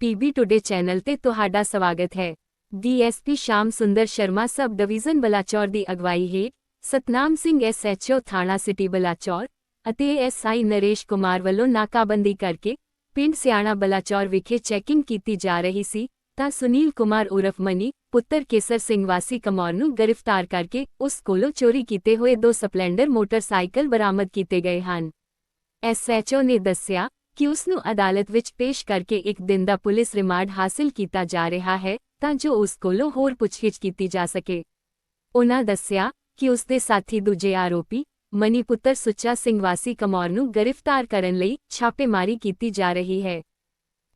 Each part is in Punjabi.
ਪੀਬੀ ਟੁਡੇ ਚੈਨਲ ਤੇ ਤੁਹਾਡਾ ਸਵਾਗਤ ਹੈ। DSP Sham Sunder Sharma sub division Balachaur ਦੀ ਅਗਵਾਈ ਹੇਠ ਸਤਨਾਮ ਸਿੰਘ ਐਸਐਚਓ ਥਾਣਾ ਸਿਟੀ ਬਲਾਚੌਰ ਅਤੇ ਐਸਆਈ ਨਰੇਸ਼ ਕੁਮਾਰ ਵੱਲੋਂ ਨਾਕਾਬੰਦੀ ਕਰਕੇ ਪਿੰਡ ਸਿਆਣਾ ਬਲਾਚੌਰ ਵਿਖੇ ਚੈਕਿੰਗ ਕੀਤੀ ਜਾ ਰਹੀ ਸੀ, ਤਾਂ ਸੁਨੀਲ ਕੁਮਾਰ ਉਰਫ ਮਨੀ, ਪੁੱਤਰ ਕੇਸਰ ਸਿੰਘ ਵਾਸੀ ਕਮੌਰ ਨੂੰ ਗ੍ਰਿਫਤਾਰ ਕਰਕੇ ਉਸ ਕੋਲੋਂ ਚੋਰੀ ਕੀਤੇ ਹੋਏ ਦੋ ਸਪਲੈਂਡਰ ਮੋਟਰਸਾਈਕਲ ਬਰਾਮਦ ਕੀਤੇ ਗਏ ਹਨ। ਐਸਐਚਓ ਨੇ ਦੱਸਿਆ ਕਿ ਉਸ ਨੂੰ ਅਦਾਲਤ ਵਿੱਚ ਪੇਸ਼ ਕਰਕੇ ਇੱਕ ਦਿਨ ਦਾ ਪੁਲਿਸ ਰਿਮਾਂਡ ਹਾਸਲ ਕੀਤਾ ਜਾ ਰਿਹਾ ਹੈ, ਤਾਂ ਜੋ ਉਸ ਕੋਲੋਂ ਹੋਰ ਪੁੱਛਗਿੱਛ ਕੀਤੀ ਜਾ ਸਕੇ। ਉਨ੍ਹਾਂ ਦੱਸਿਆ ਕਿ ਉਸ ਦੇ ਸਾਥੀ ਦੂਜੇ ਆਰੋਪੀ ਮਨੀਪੁੱਤਰ ਸੁੱਚਾ ਸਿੰਘ ਵਾਸੀ ਕਮੌਰ ਨੂੰ ਗ੍ਰਿਫਤਾਰ ਕਰਨ ਲਈ ਛਾਪੇਮਾਰੀ ਕੀਤੀ ਜਾ ਰਹੀ ਹੈ।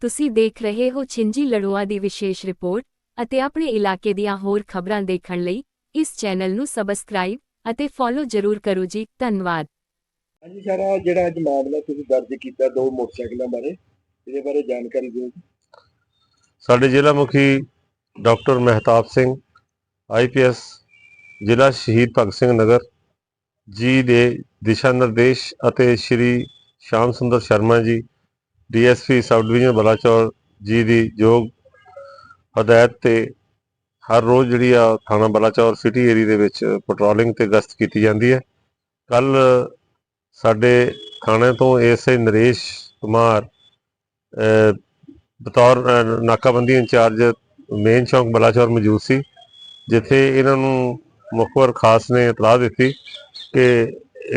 ਤੁਸੀਂ ਦੇਖ ਰਹੇ ਹੋ ਛਿੰਜੀ ਲੜੋਆ ਦੀ ਵਿਸ਼ੇਸ਼ ਰਿਪੋਰਟ ਅਤੇ ਆਪਣੇ ਇਲਾਕੇ ਦੀਆਂ ਹੋਰ ਖਬਰਾਂ ਦੇਖਣ ਲਈ ਇਸ ਚੈਨਲ ਨੂੰ ਸਬਸਕ੍ਰਾਈਬ ਅਤੇ ਫੋਲੋ ਜ਼ਰੂਰ ਕਰੋ ਜੀ, ਧੰਨਵਾਦ। ਹਾਂਜੀ ਸਰ, ਆਹ ਜਿਹੜਾ ਅੱਜ ਮਾਮਲਾ ਤੁਸੀਂ ਦਰਜ ਕੀਤਾ ਦੋ ਮੋਟਰਸਾਈਕਲਾਂ ਬਾਰੇ, ਇਹਦੇ ਬਾਰੇ ਜਾਣਕਾਰੀ ਦਿਓ ਸਾਡੇ ਜ਼ਿਲ੍ਹਾ ਮੁਖੀ ਡਾਕਟਰ ਮਹਿਤਾਬ ਸਿੰਘ ਆਈਪੀਐਸ ਜ਼ਿਲ੍ਹਾ ਸ਼ਹੀਦ ਭਗਤ ਸਿੰਘ ਨਗਰ, ਜੀ ਦੇ ਦਿਸ਼ਾ ਨਿਰਦੇਸ਼ ਅਤੇ ਸ਼੍ਰੀ ਸ਼ਾਮ ਸੁੰਦਰ Sharma ji DSP sub division Balachaur, ਜੀ ਦੀ ਯੋਗ ਹਦਾਇਤ ਤੇ ਹਰ ਰੋਜ਼ ਜਿਹੜੀ ਆ ਥਾਣਾ ਬਲਾਚੌਰ ਸਿਟੀ ਏਰੀਆ ਦੇ ਵਿੱਚ ਪੈਟਰੋਲਿੰਗ ਤੇ ਗਸ਼ਤ ਕੀਤੀ ਜਾਂਦੀ ਹੈ। ਕੱਲ ਸਾਡੇ ਥਾਣੇ ਤੋਂ ਏਐਸਆਈ ਨਰੇਸ਼ ਕੁਮਾਰ ਬਤੌਰ ਨਾਕਾਬੰਦੀ ਇੰਚਾਰਜ ਮੇਨ ਚੌਂਕ ਬਲਾਚੌਰ ਮੌਜੂਦ ਸੀ, ਜਿੱਥੇ ਇਹਨਾਂ ਨੂੰ ਮੁਖਬਰ ਖਾਸ ਨੇ ਇਤਲਾਹ ਦਿੱਤੀ ਕਿ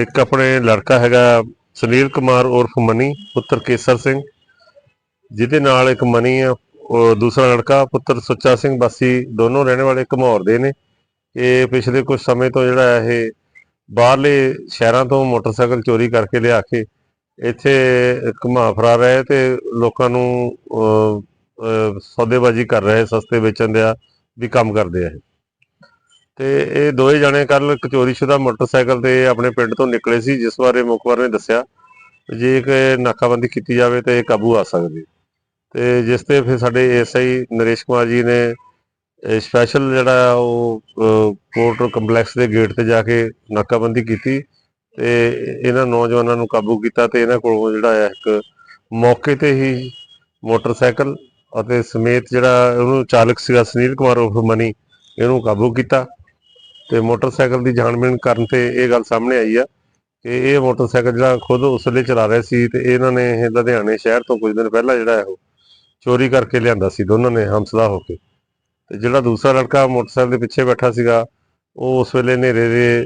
ਇੱਕ ਆਪਣੇ ਲੜਕਾ ਹੈਗਾ ਸੁਨੀਲ ਕੁਮਾਰ ਉਰਫ ਮਨੀ, ਪੁੱਤਰ ਕੇਸਰ ਸਿੰਘ, ਜਿਹਦੇ ਨਾਲ ਇੱਕ ਮਨੀ ਆ ਉਹ ਦੂਸਰਾ ਲੜਕਾ, ਪੁੱਤਰ ਸੁੱਚਾ ਸਿੰਘ, ਬਾਸੀ, ਦੋਨੋਂ ਰਹਿਣ ਵਾਲੇ ਘਮੌਰ ਦੇ ਨੇ। ਇਹ ਪਿਛਲੇ ਕੁਝ ਸਮੇਂ ਤੋਂ ਜਿਹੜਾ ਇਹ ਬਾਹਰਲੇ ਸ਼ਹਿਰਾਂ ਤੋਂ ਮੋਟਰਸਾਈਕਲ ਚੋਰੀ ਕਰਕੇ ਲਿਆ ਕੇ ਇੱਥੇ ਘੁਮਾ ਫਰਾ ਰਹੇ ਤੇ ਲੋਕਾਂ ਨੂੰ ਸੌਦੇਬਾਜ਼ੀ ਕਰ ਰਹੇ, ਸਸਤੇ ਵੇਚਣ ਦਾ ਵੀ ਕੰਮ ਕਰਦੇ ਆ ਇਹ। ਤੇ ਇਹ ਦੋਏ ਜਣੇ ਕੱਲ ਕਚੋਰੀਸ਼ੁਦਾ ਮੋਟਰਸਾਈਕਲ ਤੇ ਆਪਣੇ ਪਿੰਡ ਤੋਂ ਨਿਕਲੇ ਸੀ, ਜਿਸ ਬਾਰੇ ਮੁਖਬਰ ਨੇ ਦੱਸਿਆ ਵੀ ਜੇ ਕਿ ਨਾਕਾਬੰਦੀ ਕੀਤੀ ਜਾਵੇ ਤੇ ਇਹ ਕਾਬੂ ਆ ਸਕਦੇ ਤੇ ਜਿਸ ਤੇ ਫਿਰ ਸਾਡੇ ਐਸਆਈ ਨਰੇਸ਼ ਕੁਮਾਰ ਜੀ ਨੇ ਸਪੈਸ਼ਲ ਜਿਹੜਾ ਉਹ ਅਹ, ਕੋਰਟ ਕੰਪਲੈਕਸ ਦੇ ਗੇਟ ਤੇ ਜਾ ਕੇ ਨਾਕਾਬੰਦੀ ਕੀਤੀ ਤੇ ਇਹਨਾਂ ਨੌਜਵਾਨਾਂ ਨੂੰ ਕਾਬੂ ਕੀਤਾ ਤੇ ਇਹਨਾਂ ਕੋਲੋਂ ਜਿਹੜਾ ਹੈ ਇੱਕ ਮੌਕੇ ਤੇ ਹੀ ਮੋਟਰਸਾਈਕਲ ਅਤੇ ਸਮੇਤ ਜਿਹੜਾ ਉਹਨੂੰ ਚਾਲਕ ਸੀਗਾ ਸੁਨੀਲ ਕੁਮਾਰ ਉਰਫ ਮਨੀ ਇਹਨੂੰ ਕਾਬੂ ਕੀਤਾ ਤੇ ਮੋਟਰਸਾਈਕਲ ਦੀ ਜਾਣਬੀਣ ਕਰਨ ਤੇ ਇਹ ਗੱਲ ਸਾਹਮਣੇ ਆਈ ਆ ਕਿ ਇਹ ਮੋਟਰਸਾਈਕਲ ਜਿਹੜਾ ਖੁਦ ਉਸ ਵੇਲੇ ਚਲਾ ਰਹੇ ਸੀ ਤੇ ਇਹਨਾਂ ਨੇ ਇਹ ਲੁਧਿਆਣੇ ਸ਼ਹਿਰ ਤੋਂ ਕੁਝ ਦਿਨ ਪਹਿਲਾਂ ਜਿਹੜਾ ਉਹ ਚੋਰੀ ਕਰਕੇ ਲਿਆਂਦਾ ਸੀ ਦੋਨਾਂ ਨੇ ਹਮਸਦਾ ਹੋ ਕੇ। ਤੇ ਜਿਹੜਾ ਦੂਸਰਾ ਲੜਕਾ ਮੋਟਰਸਾਈਕਲ ਦੇ ਪਿੱਛੇ ਬੈਠਾ ਸੀਗਾ ਉਹ ਉਸ ਵੇਲੇ ਹਨੇਰੇ ਦੇ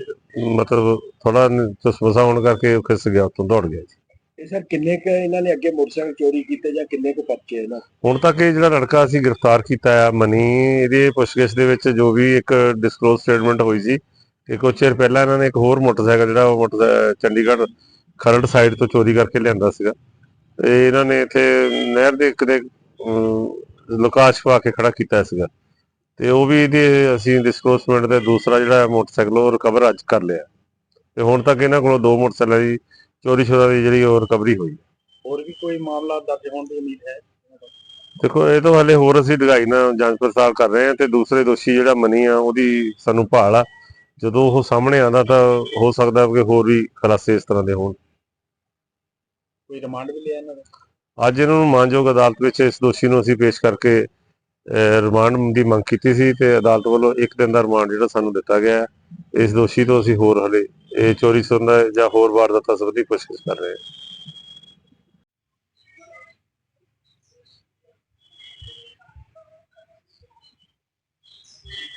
ਮਤਲਬ ਥੋੜਾ ਤਸਮਸਾ ਹੋਣ ਕਰਕੇ ਉਹ ਖਿਸ ਗਿਆ ਉੱਤੋਂ ਦੌੜ ਗਿਆ ਇਹ ਸਰ ਕਿੰਨੇ ਕ ਇਹਨਾਂ ਨੇ ਅੱਗੇ ਮੋਟਰਸਾਈਕਲ ਚੋਰੀ ਕੀਤੇ ਜਾਂ ਕਿੰਨੇ ਕੁ ਪਰਚੇ ਇਹਨਾਂ ਹੁਣ ਤੱਕ ਇਹ ਜਿਹੜਾ ਲੜਕਾ ਅਸੀਂ ਗ੍ਰਿਫਤਾਰ ਕੀਤਾ ਆ ਮਨੀ ਇਹਦੇ ਪੁੱਛਗਿੱਛ ਦੇ ਵਿੱਚ ਜੋ ਵੀ ਇੱਕ ਡਿਸਕਲੋਜ਼ ਸਟੇਟਮੈਂਟ ਹੋਈ ਸੀ ਕਿ ਕੁਝ ਚਿਰ ਪਹਿਲਾਂ ਇਹਨਾਂ ਨੇ ਇੱਕ ਹੋਰ ਮੋਟਰਸਾਈਕਲ ਜਿਹੜਾ ਉਹ ਚੰਡੀਗੜ੍ਹ ਖਰੜ ਸਾਈਡ ਤੋਂ ਚੋਰੀ ਕਰਕੇ ਲਿਆਂਦਾ ਸੀਗਾ। ਤੇ ਇਹਨਾਂ ਨੇ ਇੱਥੇ ਨਹਿਰ ਦੇ ਇੱਕ ਦੇ ਲੁਕਾਸ਼ ਪਾ ਕੇ ਖੜਾ ਕੀਤਾ ਸੀਗਾ। ਤੇ ਉਹ ਵੀ ਇਹਦੇ ਅਸੀਂ ਡਿਸਕਲੋਜ਼ਮੈਂਟ ਦੇ ਦੂਸਰਾ ਜਿਹੜਾ ਮੋਟਰਸਾਈਕਲ ਉਹ ਰਿਕਵਰ ਅੱਜ ਕਰ ਲਿਆ। ਤੇ ਹੁਣ ਤੱਕ ਇਹਨਾਂ ਕੋਲੋਂ ਦੋ ਮੋਟਰਸਾਈਕਲਾਂ ਦੀ ਚੋਰੀ-ਸ਼ੁਦਾ ਦੀ ਜਿਹੜੀ ਉਹ ਰਿਕਵਰੀ ਹੋਈ। ਹੋਰ ਵੀ ਕੋਈ ਮਾਮਲਾ ਦਰਜ ਹੋਣ ਦੀ ਉਮੀਦ ਹੈ? ਦੇਖੋ ਇਹ ਤੋਂ ਹਲੇ ਹੋਰ ਅਸੀਂ ਡਗਾਈ ਨਾਲ ਜਾਂਚ ਪੜਤਾਲ ਕਰ ਰਹੇ ਹਾਂ ਤੇ ਦੂਸਰੇ ਦੋਸ਼ੀ ਜਿਹੜਾ ਮਨੀ ਆ ਉਹਦੀ ਸਾਨੂੰ ਭਾਲ ਆ। ਜਦੋਂ ਉਹ ਸਾਹਮਣੇ ਆਂਦਾ ਤਾਂ ਹੋ ਸਕਦਾ ਕਿ ਹੋਰ ਵੀ ਖਲਾਸੇ ਇਸ ਤਰ੍ਹਾਂ ਦੇ ਹੋਣ। ਕੋਈ ਰਿਮਾਂਡ ਵੀ ਲਿਆ ਇਹਨਾਂ ਦਾ ਅੱਜ ਇਹਨਾਂ ਨੂੰ ਮਾਨਯੋਗ ਅਦਾਲਤ ਵਿੱਚ ਇਸ ਦੋਸ਼ੀ ਨੂੰ ਅਸੀਂ ਪੇਸ਼ ਕਰਕੇ ਰਿਮਾਂਡ ਦੀ ਮੰਗ ਕੀਤੀ ਸੀ ਤੇ ਅਦਾਲਤ ਵੱਲੋਂ ਇੱਕ ਦਿਨ ਦਾ ਰਿਮਾਂਡ ਜਿਹੜਾ ਸਾਨੂੰ ਦਿੱਤਾ ਗਿਆ ਹੈ। ਇਸ ਦੋਸ਼ੀ ਤੋਂ ਅਸੀਂ ਹੋਰ ਹਲੇ ਇਹ ਚੋਰੀ ਸੁਣਦਾ ਜਾਂ ਹੋਰ ਵਾਰਦਾਤਾਂ ਸੰਬੰਧੀ ਕੋਸ਼ਿਸ਼ ਕਰ ਰਹੇ ਹਾਂ।